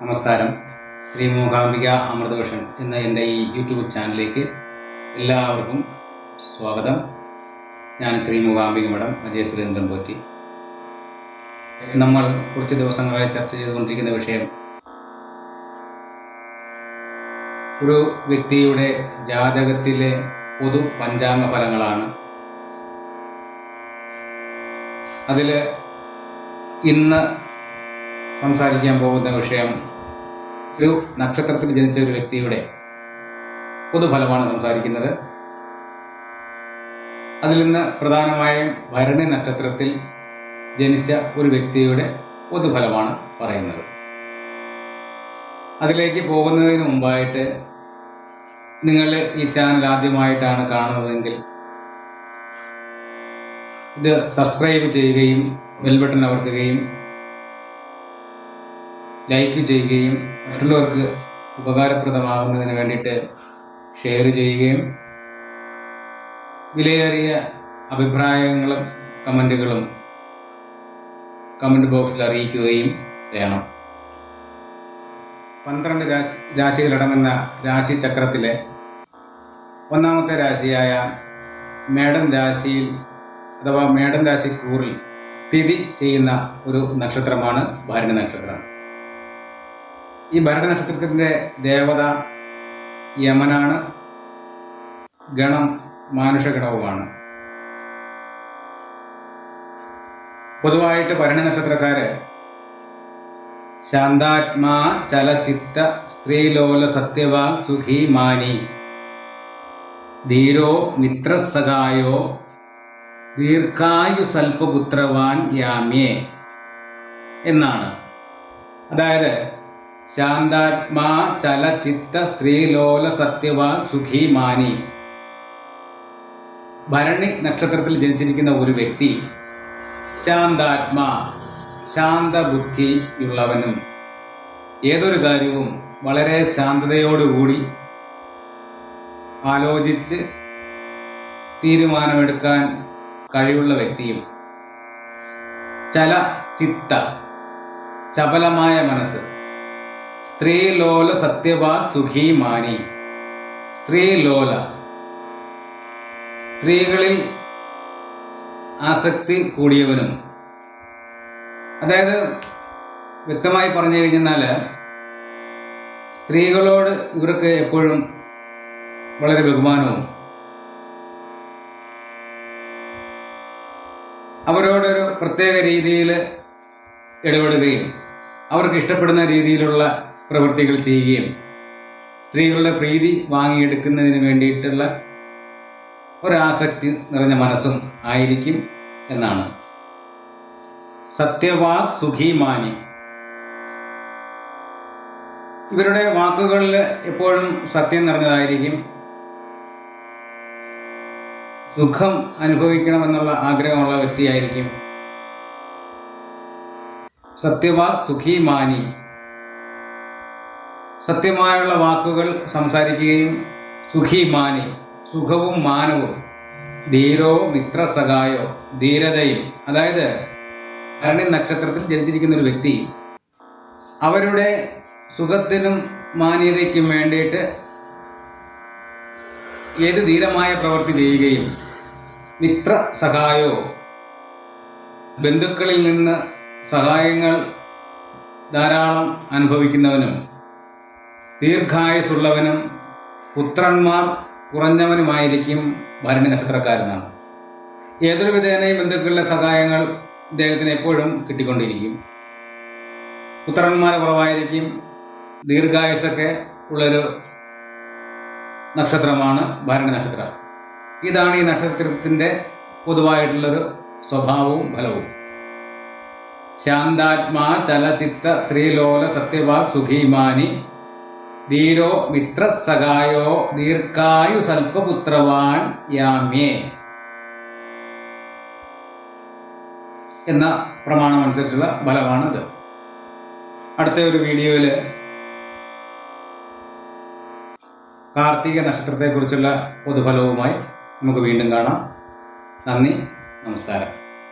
നമസ്കാരം. ശ്രീ മൂകാംബിക അമൃതഭഷൻ എന്ന എന്റെ ഈ യൂട്യൂബ് ചാനലിലേക്ക് എല്ലാവർക്കും സ്വാഗതം. ഞാൻ ശ്രീ മൂകാംബിക മഠം അജയ് സുരേന്ദ്രൻ പോറ്റി. നമ്മൾ കുറച്ച് ദിവസങ്ങളായി ചർച്ച ചെയ്തുകൊണ്ടിരിക്കുന്ന വിഷയം ഒരു വ്യക്തിയുടെ ജാതകത്തിലെ പൊതു പഞ്ചാംഗ ഫലങ്ങളാണ് അതിൽ ഇന്ന് സംസാരിക്കാൻ പോകുന്ന വിഷയം ഒരു നക്ഷത്രത്തിൽ ജനിച്ച ഒരു വ്യക്തിയുടെ പൊതുഫലമാണ് സംസാരിക്കുന്നത്. അതിൽ നിന്ന് പ്രധാനമായും ഭരണി നക്ഷത്രത്തിൽ ജനിച്ച ഒരു വ്യക്തിയുടെ പൊതുഫലമാണ് പറയുന്നത്. അതിലേക്ക് പോകുന്നതിന് മുമ്പായിട്ട് നിങ്ങൾ ഈ ചാനൽ ആദ്യമായിട്ടാണ് കാണുന്നതെങ്കിൽ ഇത് സബ്സ്ക്രൈബ് ചെയ്യുകയും ബെൽ ബട്ടൺ അമർത്തുകയും ലൈക്ക് ചെയ്യുകയും മറ്റുള്ളവർക്ക് ഉപകാരപ്രദമാകുന്നതിന് വേണ്ടിയിട്ട് ഷെയർ ചെയ്യുകയും വിലയേറിയ അഭിപ്രായങ്ങളും കമന്റുകളും കമന്റ് ബോക്സിൽ അറിയിക്കുകയും വേണം. പന്ത്രണ്ട് രാശി രാശികളടങ്ങുന്ന രാശി ചക്രത്തിലെ ഒന്നാമത്തെ രാശിയായ മേടൻ രാശിയിൽ അഥവാ മേടൻ രാശി കൂറിൽ സ്ഥിതി ചെയ്യുന്ന ഒരു നക്ഷത്രമാണ് ഭരണി നക്ഷത്രം. ഈ ഭരണ നക്ഷത്രത്തിന്റെ ദേവത യമനാണ്. ഗണം മാനുഷഗണവുമാണ്. പൊതുവായിട്ട് ഭരണി നക്ഷത്രക്കാരെ ശാന്താത്മാ ചലചിത്ത സ്ത്രീലോല സത്യവാ സുഖി മാനി. ധീരോ മിത്രസഹായോ ദീർഘായു സൽപപുത്രവാൻ യാമ്യേ എന്നാണ്. അതായത് ശാന്താത്മാ ചലചിത്ത സ്ത്രീലോല സത്യവാ സുഖീമാനി. ഭരണി നക്ഷത്രത്തിൽ ജനിച്ചിരിക്കുന്ന ഒരു വ്യക്തി ശാന്താത്മാ ശാന്തബുദ്ധിയുള്ളവനും ഏതൊരു കാര്യവും വളരെ ശാന്തതയോടുകൂടി ആലോചിച്ച് തീരുമാനമെടുക്കാൻ കഴിവുള്ള വ്യക്തിയും ചല ചിത്ത ചപലമായ മനസ്സ്. സ്ത്രീലോല സത്യവാത് സുഖീമാനി. സ്ത്രീലോല. സ്ത്രീകളിൽ ആസക്തി കൂടിയവനും. അതായത് വ്യക്തമായി പറഞ്ഞു കഴിഞ്ഞാൽ സ്ത്രീകളോട് ഇവർക്ക് എപ്പോഴും വളരെ ബഹുമാനവും. അവരോടൊരു പ്രത്യേക രീതിയിൽ ഇടപെടുകയും അവർക്ക് ഇഷ്ടപ്പെടുന്ന രീതിയിലുള്ള പ്രവൃത്തികൾ ചെയ്യുകയും സ്ത്രീകളുടെ പ്രീതി വാങ്ങിയെടുക്കുന്നതിന് വേണ്ടിയിട്ടുള്ള ഒരാസക്തി നിറഞ്ഞ മനസ്സും ആയിരിക്കും എന്നാണ്. സത്യവാക് സുഖീമാനി. ഇവരുടെ വാക്കുകളിൽ എപ്പോഴും സത്യം നിറഞ്ഞതായിരിക്കും. സുഖം അനുഭവിക്കണമെന്നുള്ള ആഗ്രഹമുള്ള വ്യക്തിയായിരിക്കും. സത്യവാക് സുഖീമാനി. സത്യമായുള്ള വാക്കുകൾ സംസാരിക്കുകയും സുഖീമാനി സുഖവും മാനവും ധീരോ മിത്രസഹായോ ധീരതയും. അതായത് ഭരണി നക്ഷത്രത്തിൽ ജനിച്ചിരിക്കുന്ന ഒരു വ്യക്തി അവരുടെ സുഖത്തിനും മാന്യതയ്ക്കും വേണ്ടിയിട്ട് ഏത് ധീരമായ പ്രവൃത്തി ചെയ്യുകയും മിത്ര സഹായോ ബന്ധുക്കളിൽ നിന്ന് സഹായങ്ങൾ ധാരാളം അനുഭവിക്കുന്നവനും ദീർഘായുസുള്ളവനും പുത്രന്മാർ കുറഞ്ഞവനുമായിരിക്കും ഭരണി നക്ഷത്രക്കാരനാണ്. ഏതൊരു വിധേനയും ബന്ധുക്കളുടെ സഹായങ്ങൾ ഇദ്ദേഹത്തിന് എപ്പോഴും കിട്ടിക്കൊണ്ടിരിക്കും. പുത്രന്മാർ കുറവായിരിക്കും. ദീർഘായുസൊക്കെ ഉള്ളൊരു നക്ഷത്രമാണ് ഭരണി നക്ഷത്രം. ഇതാണ് ഈ നക്ഷത്രത്തിന്റെ പൊതുവായിട്ടുള്ളൊരു സ്വഭാവവും ഫലവും. ശാന്താത്മാ ചലചിത്ത സ്ത്രീലോല സത്യവാക് സുഖീമാനി ധീരോ മിത്രസഹായോ ദീർഘായു സൽപപുത്രവാൻ യാമ്യേ. എന്ന പ്രമാണം അനുസരിച്ചുള്ള ഫലമാണിത്. അടുത്ത ഒരു വീഡിയോയിൽ കാർത്തിക നക്ഷത്രത്തെക്കുറിച്ചുള്ള പൊതുഫലവുമായി നമുക്ക് വീണ്ടും കാണാം. നന്ദി നമസ്കാരം.